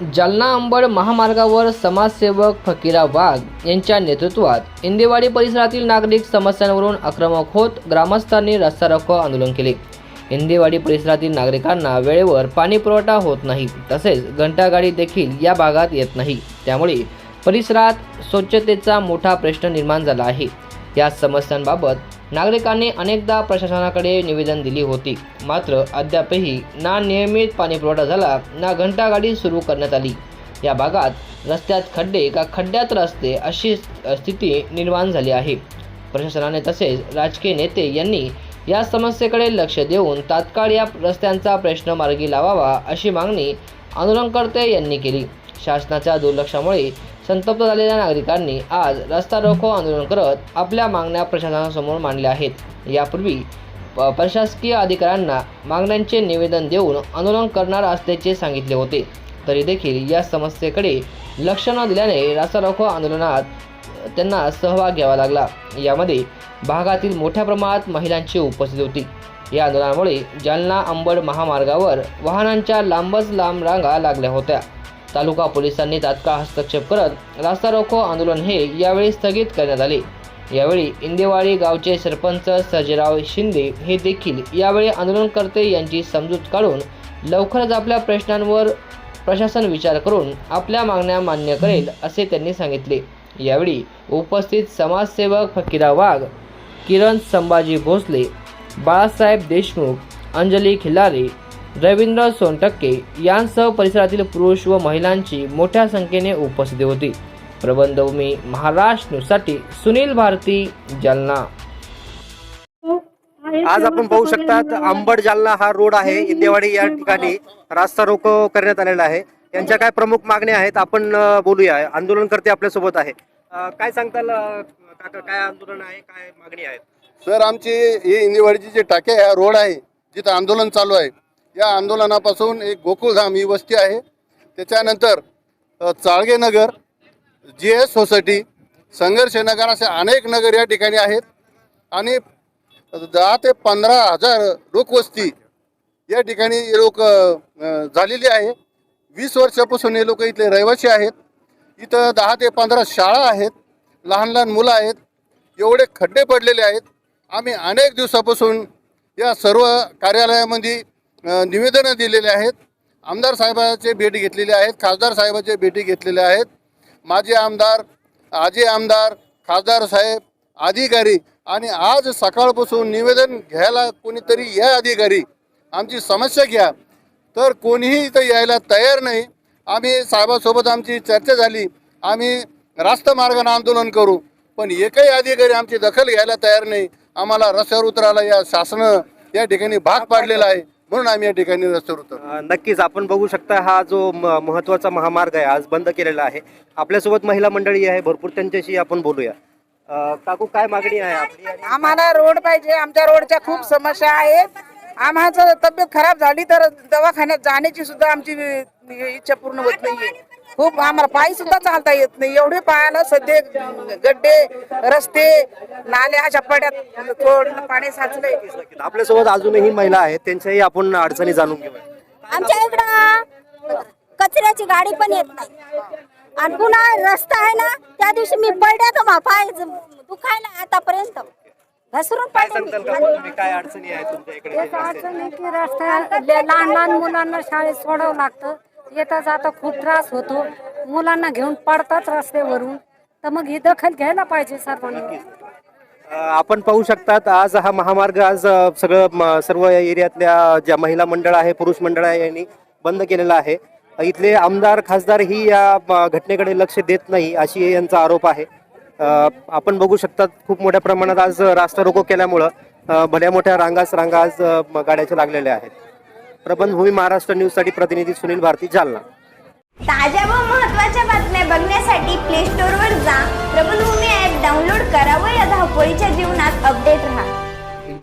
जालना अंबड महामार्गावर समाजसेवक फकीरा वाघ यांच्या नेतृत्वात इंदेवाडी परिसरातील नागरिक समस्यांवरून आक्रमक होत ग्रामस्थांनी रस्ता रोको आंदोलन केले. इंदेवाडी परिसरातील नागरिकांना वेळेवर पाणी पुरवठा होत नाही तसेच घंटागाडी देखील या भागात येत नाही. त्यामुळे परिसरात स्वच्छतेचा मोठा प्रश्न निर्माण झाला आहे. या समस्यांबाबत नागरिकांनी अनेकदा प्रशासनाकडे निवेदन दिली होती. मात्र अद्यापही ना नियमित पाणीपुरवठा झाला ना घंटागाडी सुरू करण्यात आली. या भागात रस्त्यात खड्डे का खड्ड्यात रस्ते अशी स्थिती निर्माण झाली आहे. प्रशासनाने तसेच राजकीय नेते यांनी या समस्येकडे लक्ष देऊन तात्काळ या रस्त्यांचा प्रश्न मार्गी लावावा अशी मागणी आंदोलनकर्ते यांनी केली. शासनाच्या दुर्लक्षामुळे संतप्त झालेल्या नागरिकांनी आज रस्ता रोको आंदोलन करत आपल्या मागण्या प्रशासनासमोर मांडल्या आहेत. यापूर्वी प- प्रशासकीय अधिकाऱ्यांना मागण्यांचे निवेदन देऊन आंदोलन करणार असल्याचे सांगितले होते. तरी देखील या समस्येकडे लक्ष न दिल्याने रस्ता रोको आंदोलनात त्यांना सहभाग घ्यावा लागला. यामध्ये भागातील मोठ्या प्रमाणात महिलांची उपस्थिती होती. या आंदोलनामुळे जालना अंबड महामार्गावर वाहनांच्या लांबच लांब रांगा लागल्या होत्या. तालुका पोलिसांनी तात्काळ हस्तक्षेप करत रास्ता रोको आंदोलन हे यावेळी स्थगित करण्यात आले. यावेळी इंदेवाडी गावचे सरपंच सर्जेराव शिंदे हे देखील यावेळी आंदोलनकर्ते यांची समजूत काढून लवकरच आपल्या प्रश्नांवर प्रशासन विचार करून आपल्या मागण्या मान्य करेल असे त्यांनी सांगितले. यावेळी उपस्थित समाजसेवक फकीरा वाघ किरण संभाजी भोसले बाळासाहेब देशमुख अंजली खिल्लारे रवींद्र सोनटक्के यांसह परिसरातील पुरुष व महिलांची मोठ्या संख्येने उपस्थिती होती. प्रबंधभूमी महाराष्ट्र न्यूजसाठी सुनील भारती जालना. आज आपण पाहू शकतात अंबड जालना हा रोड आहे. इंदेवाडी या ठिकाणी रास्ता रोको करण्यात आलेला आहे. यांच्या काय प्रमुख मागण्या आहेत आपण बोलूया. आंदोलनकर्ते आपल्यासोबत आहे काय सांगताल काका काय आंदोलन आहे काय मागणी आहेत? सर आमची ही इंदिवाडीची जे टाके आहे रोड आहे जिथं आंदोलन चालू आहे. या आंदोलनापासून एक गोकुळधाम ही वस्ती आहे. त्याच्यानंतर चाळगेनगर जी एस सोसायटी संघर्ष नगर असे अनेक नगर या ठिकाणी आहेत. आणि दहा ते पंधरा हजार लोकवस्ती या ठिकाणी लोक झालेली आहे. वीस वर्षापासून हे लोक इथले रहिवासी आहेत. इथं दहा ते पंधरा शाळा आहेत. लहान लहान मुलं आहेत. एवढे खड्डे पडलेले आहेत. आम्ही अनेक दिवसापासून या सर्व कार्यालयामध्ये निवेदनं दिलेले आहेत. आमदार साहेबाचे भेटी घेतलेले आहेत. खासदार साहेबाचे भेटी घेतलेल्या आहेत. माजी आमदार आजी आमदार खासदार साहेब अधिकारी आणि आज सकाळपासून निवेदन घ्यायला कोणीतरी या अधिकारी आमची समस्या घ्या. तर कोणीही इथं यायला तयार नाही. आम्ही साहेबासोबत आमची चर्चा झाली. आम्ही रास्त मार्गाने आंदोलन करू. पण एकही अधिकारी आमची दखल घ्यायला तयार नाही. आम्हाला रस्त्यावर उतरायला या शासनं या ठिकाणी भाग पाडलेला आहे. म्हणून आम्ही या ठिकाणी रस्त्यावर उतरलो. अ, नक्कीच. आपण बघू शकता हा जो म- महत्त्वाचा महामार्ग आहे आज बंद केलेला आहे. आपल्यासोबत महिला मंडळी आहे भरपूर त्यांच्याशी आपण बोलूया. अ, काकू काय मागणी आहे आपली आणि आम्हाला रोड पाहिजे. आमच्या रोडच्या खूप समस्या आहेत. आम्हाला तब्येत खराब झाली तर दवाखान्यात जाण्याची सुद्धा आमची इच्छा पूर्ण होत नाहीये. खूप आम्हाला पायी सुद्धा चालता येत नाही. एवढे पायाला सध्या गड्डे रस्ते नाल्या अशा पड्यात थोडं पाणी साचलंय. आपल्यासोबत अजूनही महिला आहेत. त्यांच्याही आपण अडचणी जाणून घेऊया. आमच्या इकडं कचऱ्याची गाडी पण येत नाही. आणि पुन्हा रस्ता आहे ना त्या दिवशी मी पडले तर मा पाय दुखायला आतापर्यंत. घसरून काय पडले सांगताल मी. का तुम्ही? काय अडचणी आहेत तुमच्या इकडे? एक अडचण आहे की लहान लहान मुलांना शाळेत सोडावं लागतं. येता जाता खूप त्रास होतो. मुलांना घेऊन पडतात रस्त्यावरून. तर मग ही दखल घ्यायला पाहिजे सर्वांनी. अ, आपण पाहू शकतात आज हा महामार्ग आज अ, सगळं म- सर्व एरियातल्या ज्या महिला मंडळ आहे पुरुष मंडळ आहे यांनी बंद केलेला आहे. अ, इथले आमदार खासदार ही या म, घटनेकडे लक्ष देत नाही अशी यांचा आरोप आहे. अ, आपण बघू शकतात खूप मोठ्या प्रमाणात आज रास्ता रोको केल्यामुळं अ, भल्या मोठ्या रांगास रांगा आज अ, म, गाड्याच्या लागलेल्या आहेत. प्रबंधभूमी महाराष्ट्र न्यूजसाठी प्रतिनिधी सुनील भारती जालना. ताज्या व महत्त्वाच्या बातम्या बघण्यासाठी प्ले स्टोर वर जा प्रबंधभूमी ऍप डाउनलोड करा व या धावपळीच्या जीवनात अपडेट राहा.